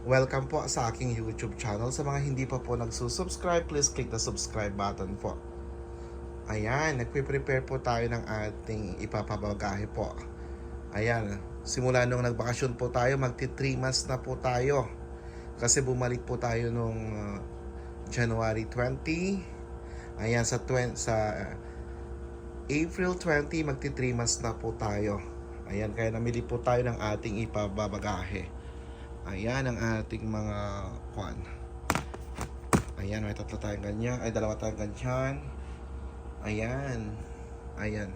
Welcome po sa aking YouTube channel. Sa mga hindi pa po nagsusubscribe, please click the subscribe button po. Ayan, nagpe-prepare po tayo ng ating ipapabagahe po. Ayan, simula nung nagbakasyon po tayo, magti 3 months na po tayo. Kasi bumalik po tayo nung uh, January 20. Ayan, sa, 20, sa uh, April 20, magti 3 months na po tayo. Ayan, kaya namili po tayo ng ating ipababagahe. Ayan ang ating mga kwan. Ayan, may tatlo tayong ganyan. Ay, dalawa tayong ganyan. Ayan. Ayan.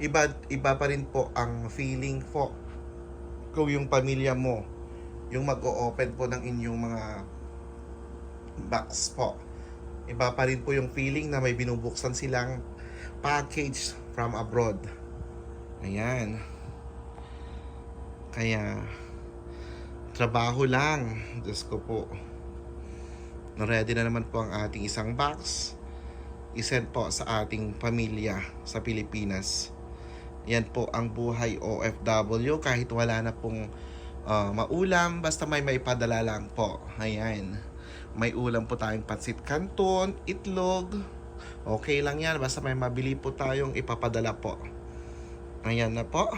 Iba, iba pa rin po ang feeling po kung yung pamilya mo yung mag-o-open po ng inyong mga box po. Iba pa rin po yung feeling na may binubuksan silang package from abroad. Ayan. Kaya, trabaho lang. Diyos ko po. Ready na naman po ang ating isang box. Isend po sa ating pamilya sa Pilipinas. Yan po ang buhay OFW kahit wala na pong ah, maulam. Basta may maipadala lang po. Ayan. May ulam po tayong pansit canton, itlog. Okay lang yan. Basta may mabili po tayong ipapadala po. Ayan na po.